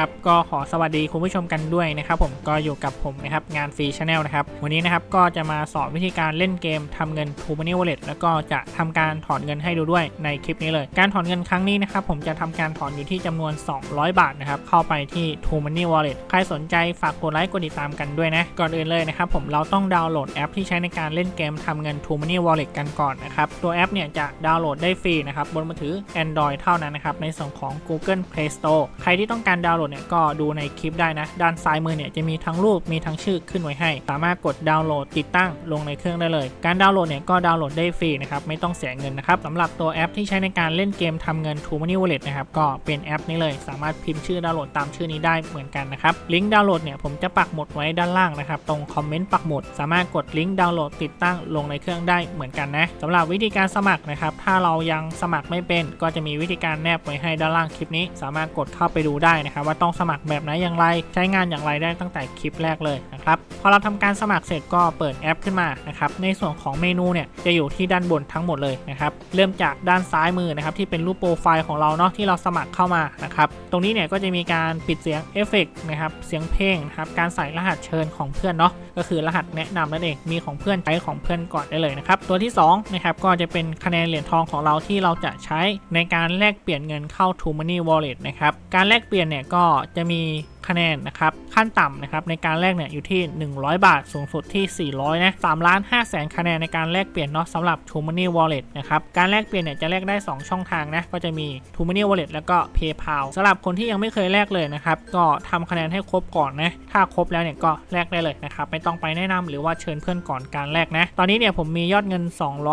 นะครับก็ขอสวัสดีคุณผู้ชมกันด้วยนะครับผมก็อยู่กับผมนะครับงานฟรีชาแนลนะครับวันนี้นะครับก็จะมาสอนวิธีการเล่นเกมทำเงิน t ูม Money Wallet แล้วก็จะทำการถอนเงินให้ดูด้วยในคลิปนี้เลย การถอนเงินครั้งนี้นะครับผมจะทำการถอนอยู่ที่จำนวน 200 บาทนะครับเข้าไปที่ t ู Money Wallet ใครสนใจฝากกดไลค์กดติดตามกันด้วยนะก่อนอื่นเลยนะครับผมเราต้องดาวน์โหลดแอปที่ใช้ในการเล่นเกมทำเงิน t ู Money Wallet กันก่อนนะครับตัวแอปเนี่ยจะดาวน์โหลดได้ฟรีนะครับบนมือถือ Android เท่านั้นนะครับในส่วนของ Google Play Store ใครที่ต้องการดาวน์โหลดเนี่ยก็ดูในคลิปได้นะ ด้านซ้ายมือเนี่ยจะมีทั้งรูปมีทั้งชื่อขึ้นไว้ให้ สามารถกดดาวน์โหลดติดตั้งลงในเครื่องได้เลย การดาวน์โหลดเนี่ยก็ดาวน์โหลดได้ฟรีนะครับไม่ต้องเสียเงินนะครับสำหรับตัวแอปที่ใช้ในการเล่นเกมทำเงิน t ู Money Wallet นะครับก็เป็นแอปนี้เลย สามารถพิมพ์ชื่อดาวน์โหลดตามชื่อนี้ได้เหมือนกันนะครับลิงก์ดาวน์โหลดเนี่ยผมจะปักหมุดไว้ด้านล่างนะครับตรงคอมเมนต์ปักหมุดสามารถกดลิงก์ดาวน์โหลดติดตั้งลงในเครื่องได้เหมือนกันนะสำหรับวิธีการสมัครนะครับถ้าเรายังสมัครไม่เป็น ก็จะมีวิธีการแนบไว้ให้ด้านล่างคลิปนี้ สามารถกดเข้าไปดูได้นะครับว่าต้องสมัครแบบไหนอย่างไร ใช้งานอย่างไรได้ตั้งแต่คลิปแรกเลยนะครับพอเราทำการสมัครเสร็จก็เปิดแอปขึ้นมานะครับในส่วนของเมนูเนี่ยจะอยู่ที่ด้านบนทั้งหมดเลยนะครับเริ่มจากด้านซ้ายมือนะครับที่เป็นรูปโปรไฟล์ของเราเนาะที่เราสมัครเข้ามานะครับตรงนี้เนี่ยก็จะมีการปิดเสียงเอฟเฟกต์นะครับเสียงเพลงนะครับการใส่รหัสเชิญของเพื่อนเนาะก็คือรหัสแนะนำนั่นเองมีของเพื่อนใช้ของเพื่อนก่อนได้เลยนะครับตัวที่2นะครับก็จะเป็นคะแนนเหรียญทองของเราที่เราจะใช้ในการแลกเปลี่ยนเงินเข้า t ู Money Wallet นะครับการแลกเปลี่ยนเนี่ยก็็จะมี คะแนนนะครับขั้นต่ำนะครับในการแลกเนี่ยอยู่ที่ 100 บาท สูงสุดที่ 400นะ3ล้าน5แสนคะแนนในการแลกเปลี่ยนเนาะสำหรับ t ู Money Wallet นะครับการแลกเปลี่ยนเนี่ยจะแลกได้ 2 ช่องทางนะก็จะมี t ู Money Wallet แล้วก็ PayPal สำหรับคนที่ยังไม่เคยแลกเลยนะครับก็ทำคะแนนให้ครบก่อนนะถ้าครบแล้วเนี่ยก็แลกได้เลยนะครับไม่ต้องไปแนะนำหรือว่าเชิญเพื่อนก่อนการแลกนะตอนนี้เนี่ยผมมียอดเงิน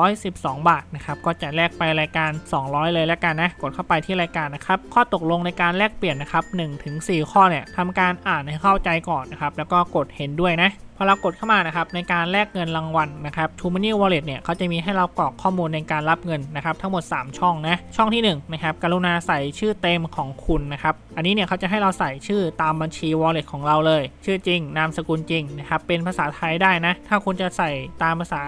212 บาทนะครับก็จะแลกไปรายการ 200 เลยแล้วกันนะกดเข้าไปที่รายการนะครับข้อตกลงในการแลกเปลี่ยนนะครับ1-4 ข้อเนี่ยทำการอ่านให้เข้าใจก่อนนะครับ แล้วก็กดเห็นด้วยนะ พอเรากดเข้ามานะครับในการแลกเงินรางวัลนะครับ t ู Money Wallet เนี่ยเขาจะมีให้เรากรอกข้อมูลในการรับเงินนะครับทั้งหมด 3 ช่องนะช่องที่1นะครับกรุณาใส่ชื่อเต็มของคุณนะครับอันนี้เนี่ยเขาจะให้เราใส่ชื่อตามบัญชี Wallet ของเราเลย ชื่อจริง นามสกุลจริงนะครับเป็นภาษาไทยได้นะ ถ้าคุณจะใส่ตามภาษา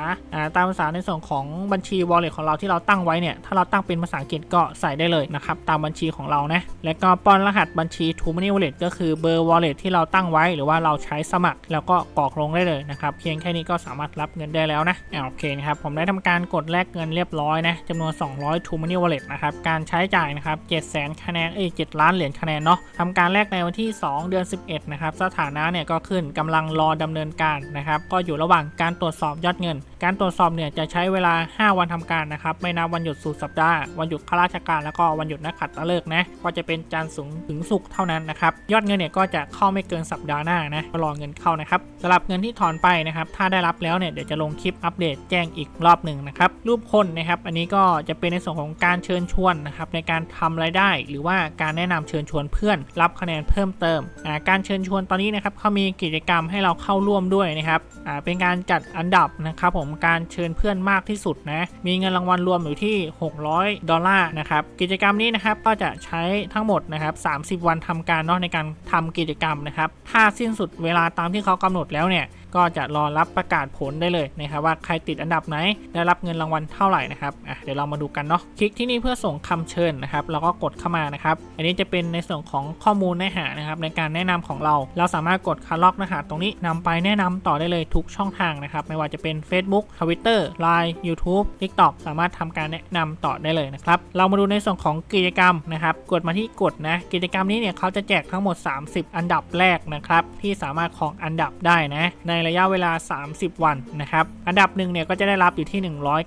ตามภาษาในส่วนของบัญชี Wallet ของเราที่เราตั้งไว้เนี่ยถ้าเราตั้งเป็นภาษาอังกฤษก็ใส่ได้เลยนะครับตามบัญชีของเรานะและก็ป้อนรหัสบัญชี t ู Money Wallet ก็คือเบอร์ Wallet ที่เราตั้งไว้หรือว่าเราใช้สมัคร แล้วก็กรอกลงได้เลยนะครับ เพียงแค่นี้ก็สามารถรับเงินได้แล้วนะอ่าโอเคนะครับ ผมได้ทำการกดแลกเงินเรียบร้อยนะจำนวน 200 True Money Wallet นะครับ การใช้จ่ายนะครับ700,000คะแนน เอ้ย7ล้านเหรียญคะแนนเนาะทำการแลกในวันที่ 2 เดือน 11 นะครับ สถานะเนี่ยก็ขึ้นกำลังรอดำเนินการนะครับ ก็อยู่ระหว่างการตรวจสอบยอดเงิน การตรวจสอบเนี่ยจะใช้เวลา 5 วันทำการนะครับ ไม่นับวันหยุดสุดสัปดาห์ วันหยุดข้าราชการ แล้วก็วันหยุดนักขัตฤกษ์นะ ก็จะเป็นจันทร์สูงถึงศุกเท่านั้นนะครับ ยอดเงินเนี่ยก็จะเข้าไม่เกินสัปดาห์หน้านะ รอเงินเข้านะครับสำหรับเงินที่ถอนไปนะครับ ถ้าได้รับแล้วเนี่ยเดี๋ยวจะลงคลิปอัปเดตแจ้งอีกรอบหนึ่งนะครับรูปคนนะครับอันนี้ก็จะเป็นในส่วนของการเชิญชวนนะครับในการทำรายได้ หรือว่าการแนะนำเชิญชวนเพื่อน รับคะแนนเพิ่มเติมการเชิญชวนตอนนี้นะครับเขามีกิจกรรมให้เราเข้าร่วมด้วยนะครับเป็นการจัดอันดับนะครับผมการเชิญเพื่อนมากที่สุดนะมีเงินรางวัลรวมอยู่ที่ 600 ดอลลาร์นะครับกิจกรรมนี้นะครับก็จะใช้ทั้งหมดนะครับ30 วันทำการเนาะในการทำกิจกรรมนะครับถ้าสิ้นสุดเวลาตามที่เขากำหนดแล้วเนี่ยก็จะรอรับประกาศผลได้เลยนะครับว่าใครติดอันดับไหนได้รับเงินรางวัลเท่าไหร่นะครับอะเดี๋ยวเรามาดูกันเนาะคลิกที่นี่เพื่อส่งคำเชิญนะครับเราก็กดเข้ามานะครับอันนี้จะเป็นในส่วนของข้อมูลเนื้อหานะครับในการแนะนำของเรา เราสามารถกดคัดล็อกเนื้อหาตรงนี้นำไปแนะนำต่อได้เลยทุกช่องทางนะครับไม่ว่าจะเป็น Facebook Twitter Line YouTube TikTok สามารถทำการแนะนำต่อได้เลยนะครับเรามาดูในส่วนของกิจกรรมนะครับกดมาที่กดนะกิจกรรมนี้เนี่ยเขาจะแจกทั้งหมด 30 อันดับแรกนะครับที่สามารถของอันดับได้นะในระยะเวลา 30 วันนะครับ อันดับหนึ่งเนี่ยก็จะได้รับอยู่ที่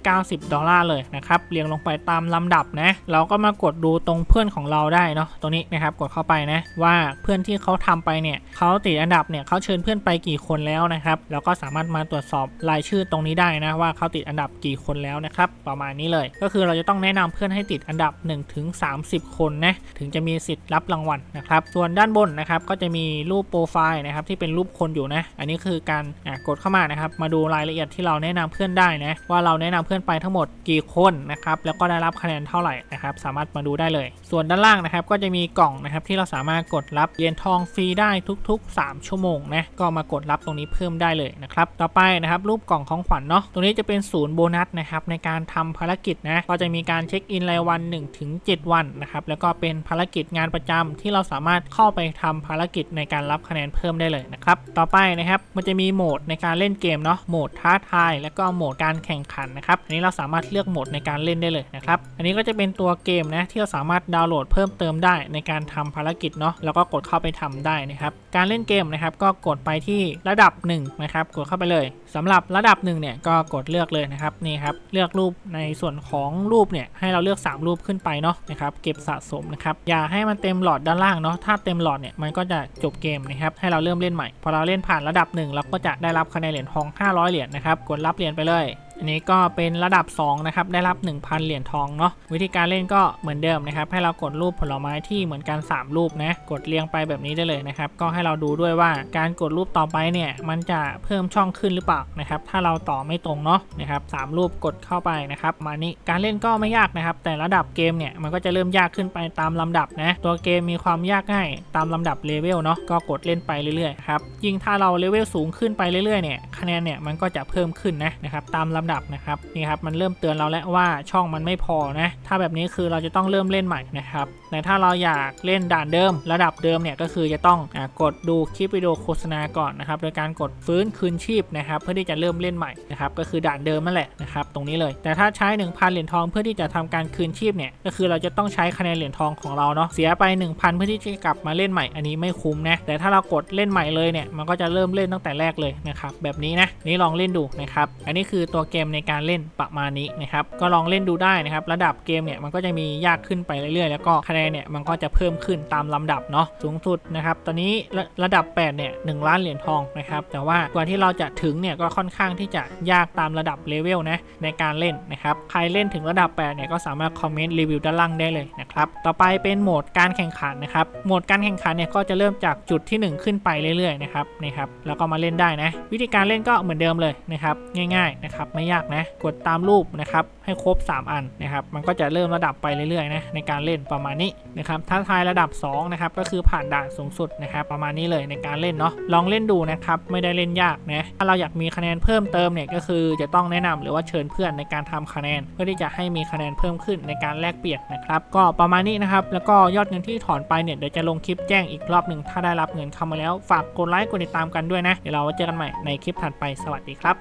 190 ดอลลาร์เลยนะครับ เรียงลงไปตามลำดับนะ เราก็มากดดูตรงเพื่อนของเราได้เนาะ ตรงนี้นะครับ กดเข้าไปนะ ว่าเพื่อนที่เขาทำไปเนี่ยเขาติดอันดับเนี่ยเขาเชิญเพื่อนไปกี่คนแล้วนะครับเราก็สามารถมาตรวจสอบรายชื่อตรงนี้ได้นะว่าเขาติดอันดับกี่คนแล้วนะครับ ประมาณนี้เลย ก็คือเราจะต้องแนะนำเพื่อนให้ติดอันดับ1ถึง30 คนนะ ถึงจะมีสิทธิ์รับรางวัลนะครับ ส่วนด้านบนนะครับ ก็จะมีรูปโปรไฟล์นะครับที่เป็นรูปคนอยู่นะ อันนี้คือการการกดเข้ามานะครับ มาดูรายละเอียดที่เราแนะนำเพื่อนได้นะว่าเราแนะนำเพื่อนไปทั้งหมดกี่คนนะครับแล้วก็ได้รับคะแนนเท่าไหร่นะครับสามารถมาดูได้เลย ส่วนด้านล่างนะครับก็จะมีกล่องนะครับที่เราสามารถกดรับเหรียญทองฟรีได้ทุก ๆ 3 ชั่วโมงนะก็มากดรับตรงนี้เพิ่มได้เลยนะครับต่อไปนะครับรูปกล่องของขวัญเนาะตรงนี้จะเป็นศูนย์โบนัสนะครับในการทำภารกิจนะก็จะมีการเช็คอินรายวัน 1-7 วันนะครับแล้วก็เป็นภารกิจงานประจำที่เราสามารถเข้าไปทำภารกิจในการรับคะแนนเพิ่มได้เลยนะครับต่อไปนะครับมันจะมีโหมดในการเล่นเกมเนาะ โหมดท้าทาย แล้วก็โหมดการแข่งขันนะครับ อันนี้เราสามารถเลือกโหมดในการเล่นได้เลยนะครับ อันนี้ก็จะเป็นตัวเกมนะที่เราสามารถดาวน์โหลดเพิ่มเติมได้ในการทำภารกิจเนาะ แล้วก็กดเข้าไปทำได้นะครับ การเล่นเกมนะครับก็กดไปที่ระดับ1นะครับ กดเข้าไปเลยสำหรับระดับ1เนี่ยก็กดเลือกเลยนะครับ นี่ครับ เลือกรูปในส่วนของรูปเนี่ยให้เราเลือก 3 รูปขึ้นไปเนาะนะครับเก็บสะสมนะครับอย่าให้มันเต็มหลอดด้านล่างเนาะถ้าเต็มหลอดเนี่ยมันก็จะจบเกมนะครับให้เราเริ่มเล่นใหม่พอเราเล่นผ่านระดับ1เราก็จะได้รับคะแนนเหรียญทอง 500 เหรียญนะครับ กดรับเหรียญไปเลยอันนี้ก็เป็นระดับ 2 นะครับ ได้รับ 1,000 เหรียญทองเนาะวิธีการเล่นก็เหมือนเดิมนะครับ ให้เรากดรูปผลไม้ที่เหมือนกัน 3 รูปนะ กดเรียงไปแบบนี้ได้เลยนะครับ ก็ให้เราดูด้วยว่าการกดรูปต่อไปเนี่ย มันจะเพิ่มช่องขึ้นหรือเปล่านะครับ ถ้าเราต่อไม่ตรงเนาะนะครับสามรูปกดเข้าไปนะครับ มานี่การเล่นก็ไม่ยากนะครับ แต่ระดับเกมเนี่ยมันก็จะเริ่มยากขึ้นไปตามลำดับนะตัวเกมมีความยากง่ายตามลำดับเลเวลเนาะก็กดเล่นไปเรื่อยๆครับยิ่งถ้าเราเลเวลสูงขึ้นไปเรื่อยๆเนี่ยคะแนนเนี่ยมันก็จะเพิ่มขึ้นนะนะครับตามลำดับนะครับนี่ครับมันเริ่มเตือนเราแล้วว่าช่องมันไม่พอนะถ้าแบบนี้คือเราจะต้องเริ่มเล่นใหม่นะครับแต่ถ้าเราอยากเล่นด่านเดิม ระดับเดิมเนี่ยก็คือจะต้องอกดดูคลิปวิดีโอโฆษณาก่อนนะครับโดยการกดฟื้นคืนชีพนะครับเพื่อที่จะเริ่มเล่นใหม่นะครับก็คือด่านเดิมนั่นแหละนะครับตรงนี้เลย แต่ถ้าใช้ 1,000 เหรียญทองเพื่อที่จะทำการคืนชีพเนี่ยก็คือเราจะต้องใช้คะแนนเหรียญทองของเราเนาะเสียไป 1,000 เพื่อที่จะกลับมาเล่นใหม่อันนี้ไม่คุ้มนะแต่ถ้าเรากดเล่นใหม่เลยเนี่ยมันก็จะเริ่มเล่นตั้งแต่แรกเลยนะครับแบบนี้นะนี่ลองเล่นดูนะครับอันนี้คือตัวเกมในการเล่นประมาณนี้นะครับก็ลองเล่นดูได้นะครับ ระดับเกมเนี่ยมันก็จะมียากขึ้นไปเรื่อยๆ แล้วก็คะแนนเนี่ยมันก็จะเพิ่มขึ้นตามลำดับเนาะสูงสุดนะครับตอนนี้ระระดับ8เนี่ยหล้านเหรียญทองนะครับแต่ว่ากว่าที่เราจะถึงเนี่ยก็ค่อนข้างที่จะยากตามระดับเลเวลนะในการเล่นนะครับใครเล่นถึงระดับ8เนี่ยก็สามารถคอมเมนต์รีวิวด้านล่างได้เลยนะครับต่อไปเป็นโหมดการแข่งขันนะครับ โหมดการแข่งขันเนี่ยก็จะเริ่มจากจุดที่ 1 ขึ้นไปเรื่อยๆนะครับนี่ครับ แล้วก็มาเล่นได้นะ วิธีการเล่นก็เหมือนเดิมเลยนะครับ ง่ายๆนะครับ ไม่ยากนะ กดตามรูปนะครับ ให้ครบ 3 อันนะครับ มันก็จะเริ่มระดับไปเรื่อยๆนะในการเล่นประมาณนี้นะครับท้าทายระดับ2นะครับ ก็คือผ่านด่านสูงสุดนะครับ ประมาณนี้เลยในการเล่นเนาะ ลองเล่นดูนะครับ ไม่ได้เล่นยากนะ ถ้าเราอยากมีคะแนนเพิ่มเติมเนี่ยก็คือจะต้องแนะนำหรือว่าเชิญเพื่อนในการทำคะแนน เพื่อที่จะให้มีคะแนนเพิ่มขึ้นในการแลกเปลี่ยนนะครับ ก็ประมาณนี้นะครับ แล้วก็ยอดเงินที่ถอนไปเนี่ยเดี๋ยวจะลงคลิปแจ้งอีกรอบหนึ่งถ้าได้รับเงินเข้ามาแล้วฝากกดไลค์กดติดตามกันด้วยนะ เดี๋ยวเราไว้เจอกันใหม่ในคลิปถัดไปสวัสดีครับ